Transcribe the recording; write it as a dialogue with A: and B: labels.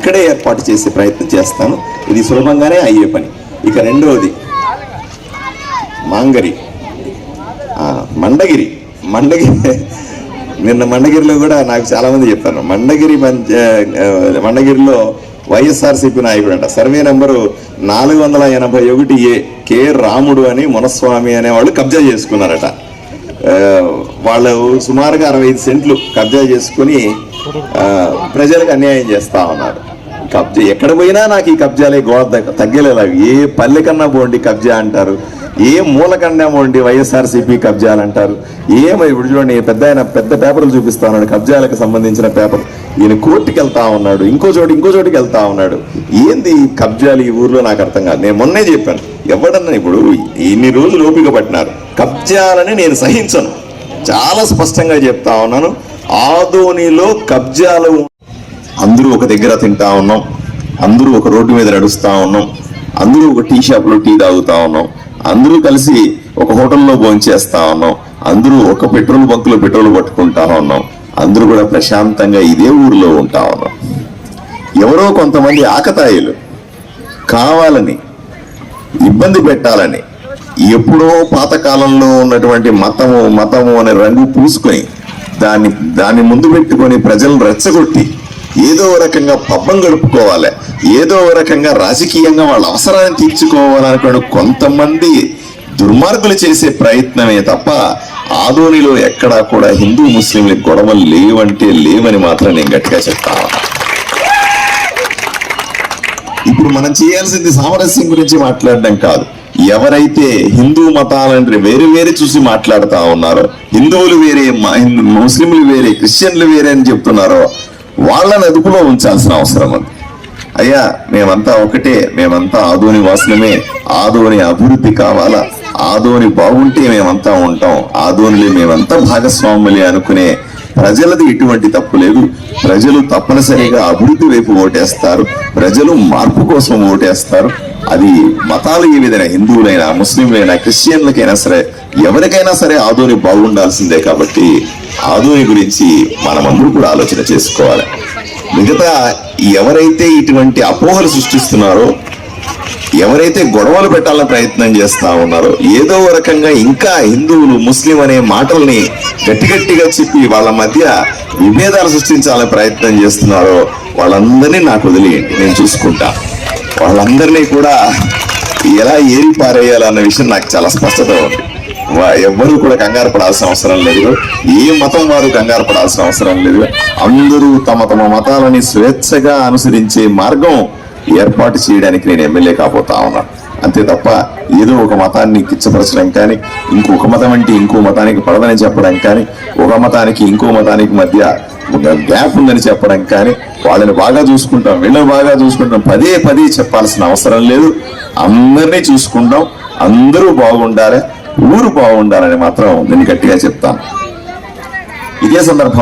A: ఇక్కడే ఏర్పాటు చేసే ప్రయత్నం చేస్తాను. ఇది సులభంగానే అయ్యే పని. ఇక రెండవది మాంగరి. మండగిరి. మండగిరి నిన్న మండగిరిలో కూడా నాకు చాలామంది చెప్పారు. మండగిరి మండగిరిలో వైఎస్ఆర్సీపీ నాయకుడు అంట సర్వే నెంబరు నాలుగు వందల ఎనభై ఒకటి ఏ కే రాముడు అని మునస్వామి అనేవాళ్ళు కబ్జా చేసుకున్నారట. వాళ్ళు సుమారుగా అరవై ఐదు సెంట్లు కబ్జా చేసుకుని ప్రజలకు అన్యాయం చేస్తా ఉన్నారు. కబ్జా ఎక్కడ పోయినా నాకు ఈ కబ్జాలే గోడ తగ్గలేదు ఏ పల్లె కన్నా పోండి కబ్జా అంటారు. ఏ మూలకన్నా పోండి వైఎస్ఆర్సీపీ కబ్జాలు అంటారు. ఏమో ఇప్పుడు చూడండి పెద్ద ఆయన పెద్ద పేపర్లు చూపిస్తా ఉన్నాడు. కబ్జాలకు సంబంధించిన పేపర్. ఈయన కోర్టుకి వెళ్తా ఉన్నాడు. ఇంకో చోటు ఇంకో చోటుకి వెళ్తా ఉన్నాడు. ఏంది ఈ కబ్జాలు ఈ ఊర్లో నాకు అర్థం కాదు. నేను మొన్నే చెప్పాను. ఎవడన్నా ఇప్పుడు ఇన్ని రోజులు ఓపిక పట్టినారు. కబ్జాలని నేను సహించను. చాలా స్పష్టంగా చెప్తా ఉన్నాను. ఆదోనిలో కబ్జాలు అందరూ ఒక దగ్గర తింటా ఉన్నాం. అందరూ ఒక రోడ్డు మీద నడుస్తూ ఉన్నాం. అందరూ ఒక టీ షాప్లో టీ తాగుతా ఉన్నాం. అందరూ కలిసి ఒక హోటల్లో భోంచేస్తా ఉన్నాం. అందరూ ఒక పెట్రోల్ బంక్లో పెట్రోల్ పట్టుకుంటా ఉన్నాం. అందరూ కూడా ప్రశాంతంగా ఇదే ఊరిలో ఉంటా ఉన్నాం. ఎవరో కొంతమంది ఆకతాయిలు కావాలని ఇబ్బంది పెట్టాలని ఎప్పుడో పాతకాలంలో ఉన్నటువంటి మతము మతము అనే రంగు పూసుకొని దాన్ని దాన్ని ముందు పెట్టుకొని ప్రజలను రెచ్చగొట్టి ఏదో రకంగా పబ్బం గడుపుకోవాలి. ఏదో రకంగా రాజకీయంగా వాళ్ళ అవసరాన్ని తీర్చుకోవాలనుకున్న కొంతమంది దుర్మార్గులు చేసే ప్రయత్నమే తప్ప ఆదోనిలో ఎక్కడా కూడా హిందూ ముస్లింల గొడవలు లేవంటే లేవని మాత్రం నేను గట్టిగా చెప్తాను ఇప్పుడు మనం చేయాల్సింది సామరస్యం గురించి మాట్లాడడం కాదు. ఎవరైతే హిందూ మతాలని వేరు వేరే చూసి మాట్లాడుతూ ఉన్నారో హిందువులు వేరే మా- ముస్లింలు వేరే క్రిస్టియన్లు వేరే అని చెప్తున్నారో వాళ్ళని అదుపులో ఉంచాల్సిన అవసరం ఉంది. అయ్యా మేమంతా ఒకటే మేమంతా ఆదోని వాసులమే ఆదోని అభివృద్ధి కావాలా? ఆదోని బాగుంటే మేమంతా ఉంటాం. ఆదోనిలో మేమంతా భాగస్వాములే అనుకునే ప్రజలది ఎటువంటి తప్పు లేదు. ప్రజలు తప్పనిసరిగా అభివృద్ధి వైపు ఓటేస్తారు. ప్రజలు మార్పు కోసం ఓటేస్తారు. అది మతాలు ఏ విధంగా హిందువులైనా ముస్లింలైనా క్రిస్టియన్లకైనా సరే ఎవరికైనా సరే ఆదోని బాగుండాల్సిందే కాబట్టి ఆదోని గురించి మనమందరూ కూడా ఆలోచన చేసుకోవాలి. మిగతా ఎవరైతే ఇటువంటి అపోహలు సృష్టిస్తున్నారో ఎవరైతే గొడవలు పెట్టాలని ప్రయత్నం చేస్తా ఉన్నారో ఏదో ఒక రకంగా ఇంకా హిందువులు ముస్లిం అనే మాటల్ని గట్టిగట్టిగా చెప్పి వాళ్ళ మధ్య విభేదాలు సృష్టించాలని ప్రయత్నం చేస్తున్నారో వాళ్ళందరినీ నాకు వదిలేయండి. నేను చూసుకుంటా. వాళ్ళందరినీ కూడా ఎలా ఏరి పారేయాలన్న విషయం నాకు చాలా స్పష్టత ఉంది. వా- ఎవ్వరూ కూడా కంగారు పడాల్సిన అవసరం లేదు. ఏ మతం వారు కంగారు పడాల్సిన అవసరం లేదు. అందరూ తమ తమ మతాలని స్వేచ్ఛగా అనుసరించే మార్గం ఏర్పాటు చేయడానికి నేను ఎమ్మెల్యే కాబోతా ఉన్నాను. అంతే తప్ప ఏదో ఒక మతాన్ని కిచ్చపరచడం కానీ ఇంకొక మతం అంటే ఇంకో మతానికి పడదని చెప్పడం కానీ ఒక మతానికి ఇంకో మతానికి మధ్య గ్యాప్ ఉందని చెప్పడం కానీ వాళ్ళని బాగా చూసుకుంటాం వీళ్ళని బాగా చూసుకుంటాం పదే పదే చెప్పాల్సిన అవసరం లేదు. అందరినీ చూసుకుంటాం అందరూ బాగుండాలి ఊరు బాగుండాలని మాత్రం నేను గట్టిగా చెప్తాను. ఇదే సందర్భం.